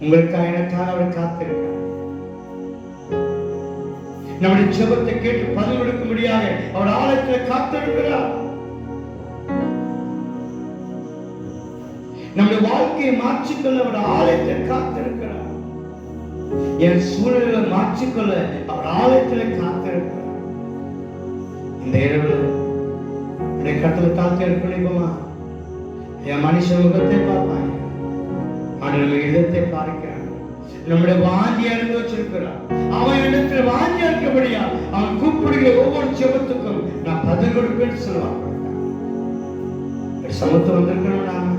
உங்களுக்காக எனக்காக அவர் காத்திருக்கிறார். நம்முடைய ஜபத்தை கேட்டு பதில் கொடுக்கும்படியாக அவர் ஆலயத்தில் காத்திருக்கிறார். நம்முடைய வாழ்க்கையை மாற்றிக்கொள்ள அவர் ஆலயத்தில் காத்திருக்கிறார். என் சூழலை மாற்றிக்கொள்ள அவர் ஆலயத்தில் காத்திருக்கிறார். இந்த இரவு என்னை கட்டளை தாழ்த்தி அர்ப்பணிப்போமா? என் மனுஷ முகத்தை பார்ப்பாங்க ஆனால் நம்ம இதத்தை பார்க்கிறான் நம்முடைய வாஞ்சி அறிந்து வச்சிருக்கிறான் அவன் இடத்துல வாஞ்சி இருக்கபடியா அவன் கூப்பிடுகிற ஒவ்வொரு செபத்துக்கும் நான் பதில் கொடுப்பேன்னு சொல்லுவான். சமத்து வந்திருக்கணும் நாம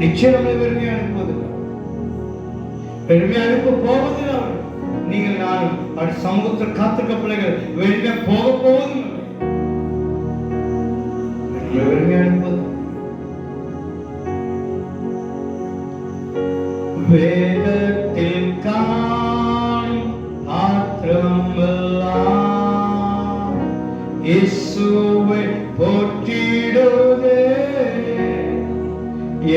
நிச்சயம் நம்மளை பெருமையா அனுப்புவதில்லை பெருமையா அனுப்ப போவதில்லை அவர் நீங்கள் நானும் அவர் சமூகத்தில் காத்திருக்க பிள்ளைகள் வெளியே போக போவதும் இல்லை. பெருமையா அனுப்புவது வேதத்தில் காணும் ஆத்திரமெல்லாம் இயேசுவை போற்றிடுதே.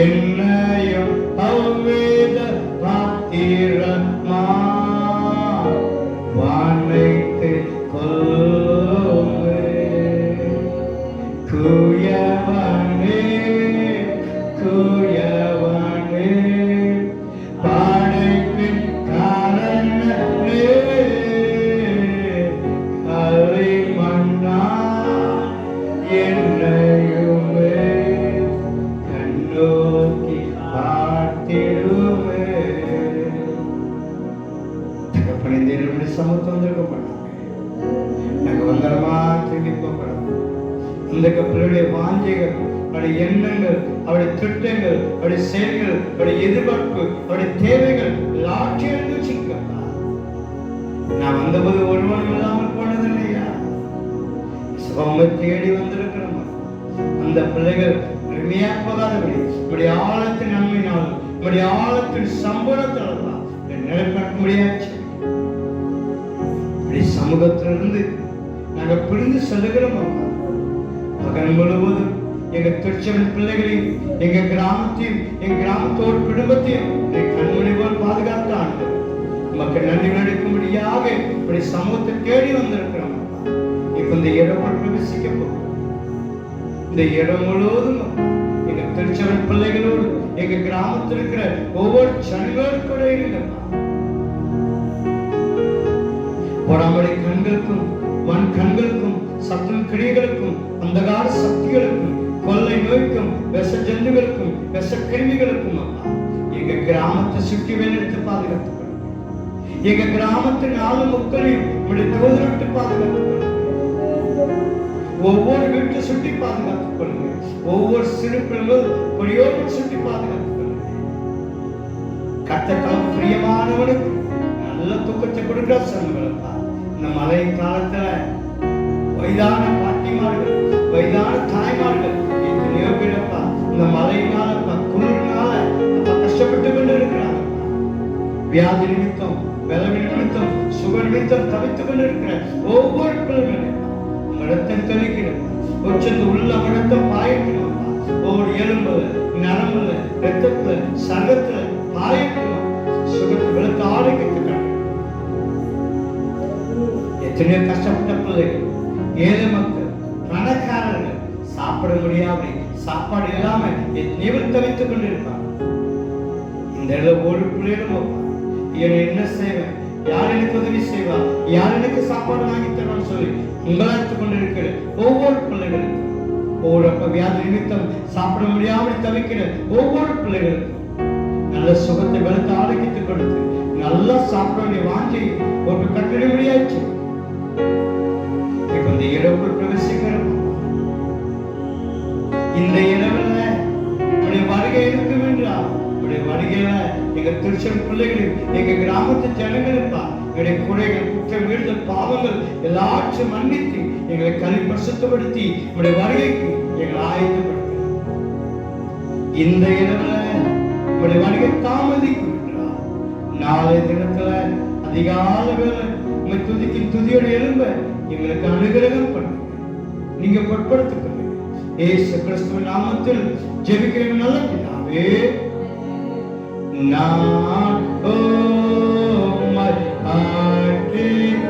என்னையும் அவ்வேத பாத்திரமா வானைத்து கொள்ளுமே. குயவனே குயவனே என்னையுமே கண்ணோக்கி பார்த்திடுமே. தகப்பனே தேவனுடைய சமத்துவம் வந்திருக்கப்பட்டாங்க நாங்கள் வந்தரமா திரும்பி இந்த கப்பலுடைய வாஞ்சைகள் அவருடைய எண்ணங்கள் அவருடைய திட்டங்கள் அவருடைய செயல்கள் அவருடைய எதிர்பார்ப்பு அவருடைய தேவைகள் நான் வந்தபோது ஒருவன் இல்லாமல் சுகமை தேடி வந்திருக்கிறோம் அந்த பிள்ளைகள் பெருமையா போகாதபடி நம்முடைய ஆழத்தின் நன்மையினால் நம்முடைய ஆழத்தின் சம்பளத்தால் தான் முடியாச்சு இப்படி சமூகத்திலிருந்து நாங்க பிரிந்து செல்லுகிறோம் மகன் முழுவதும் எங்க திருச்சபை பிள்ளைகளையும் எங்க கிராமத்தையும் எங்க கிராமத்தோர் குடும்பத்தையும் என் கண்மணி போல் பாதுகாத்த ஆண்டு மக்கள் நன்றி நடிக்கும்படியாக இப்படி சமூகத்தை தேடி வந்திருக்கிறோம். இப்ப இந்த இடம் பிரவேசிக்க போகிறோம் இந்த இடம் முழுவதும் எங்க திருச்சபை பிள்ளைகளோடு எங்க கிராமத்தில் இருக்கிற ஒவ்வொரு ஜனங்களோடு கூட இருங்கப்பா கண்களுக்கும் மண் கண்களுக்கும் சத்தம் கிரியைகளுக்கும் அந்தகார சக்திகளுக்கும் கொள்ளை நோய்க்கும் விஷ ஜந்துகளுக்கும் விஷ கிருமிகளுக்கும் அம்மா எங்க கிராமத்தை சுற்றி வேலெடுத்து பாதுகாத்துக்கணும் எங்க கிராமத்து நாலு மக்களையும் இப்படி தோதலிட்டு பாதுகாத்துக்கணும் ஒவ்வொரு வீட்டை சுட்டி பாதுகாத்துக் கொள்ளுங்க. ஒவ்வொரு சிறு பிள்ளைகள் கொடியோடு சுற்றி பாதுகாத்துக் கொள்ளுங்க. கத்தக்கால் பிரியமானவனுக்கு நல்ல தூக்கத்தை கொடுக்க சொல்லுங்களப்பா இந்த மழை காலத்துல வயதான பாட்டிமார்கள் வயதான தாய்மார்கள் எத்தனையோ பேரப்பா இந்த மழையினால குளிர்னால கஷ்டப்பட்டு கொண்டு இருக்கிறாங்க. வியாதி நிமித்தம் விலகு நிமித்தம் சுக நிமித்தம் தவித்துக் கொண்டு இருக்கிற ஒவ்வொரு பிள்ளைகளும் மடத்தை தெளிக்கணும் உச்சந்து உள்ள மடத்தை பாயக்கணும் ஒவ்வொரு எலும்புல நரம்புல ரத்தத்துல சகத்துல பாயக்கணும் சுகத்து வெளுத்த ஆரோக்கியத்துக்காக எத்தனையோ கஷ்டப்பட்ட பிள்ளைகள் ஏழை மக்கள் பணக்காரர்கள் சாப்பிட முடியாம சாப்பாடு இல்லாம எத்தனையோ தவித்துக் கொண்டிருப்பாங்க. இந்த இடத்துல ஒரு பிள்ளைகளும் என்ன செய்வேன்? யார் எனக்கு உதவி செய்வா? யார் எனக்கு சாப்பாடு வாங்கி தருவான்னு சொல்லி உங்களாத்து கொண்டிருக்கிற ஒவ்வொரு பிள்ளைகளுக்கும். ஒவ்வொரு அப்ப வியாதி நிமித்தம் சாப்பிட முடியாமல் தவிக்கிற ஒவ்வொரு பிள்ளைகளுக்கும் நல்ல சுகத்தை வெளுத்து ஆரோக்கியத்தை கொடுத்து நல்லா சாப்பிட வேண்டிய ஒரு கட்டிட முடியாச்சு. இப்ப இந்த இரவுக்குள் பிரவேசிக்கிறோம். இந்த இடம் உடைய வருகை இருக்கும் எங்கள் திருச்சன் பிள்ளைகளும் எங்கள் கிராமத்து ஜனங்களுப்பா எங்களுடைய குறைகள் குற்றம் வீழ்தல் பாவங்கள் எல்லாற்றையும் மன்னித்து எங்களை கல்வி பிரசுத்தப்படுத்தி உங்களுடைய வருகைக்கு எங்களை ஆயத்தப்படுத்த இந்த இரவுல உங்களுடைய வருகை தாமதிக்கின்றார் என்றார் நாளை தினத்துல அதிகால வேலை உங்க துதிக்கும் துதியோட எலும்ப எங்களுக்கு அனுகிரகம் பண்ணுங்க. நீங்க பொருட்படுத்திக் ஏசு கிறிஸ்துவ நாமத்தில் ஜெபிக்கிற நல்ல பிதாவே. not, oh, my heart is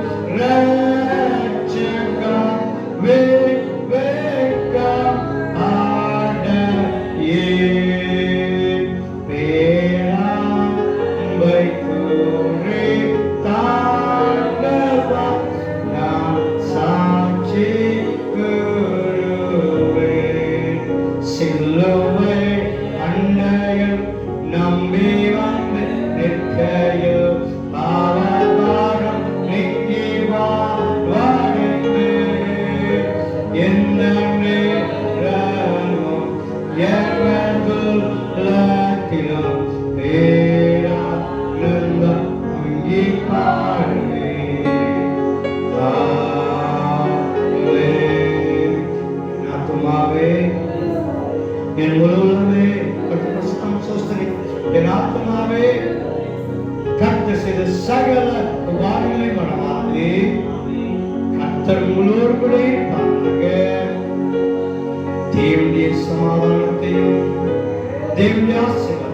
என் முழுவதுமே கட்டுப்பசுத்தம் சோஸ்தரி என் ஆத்மாவே கர்த்தர் செய்த சகல உபாரங்களை மறவாதே. கர்த்தர் முழுவர் கூட இருப்பாங்க தேவனுடைய சமாதானத்தையும் தேவனுடைய ஆசீர்வாதம்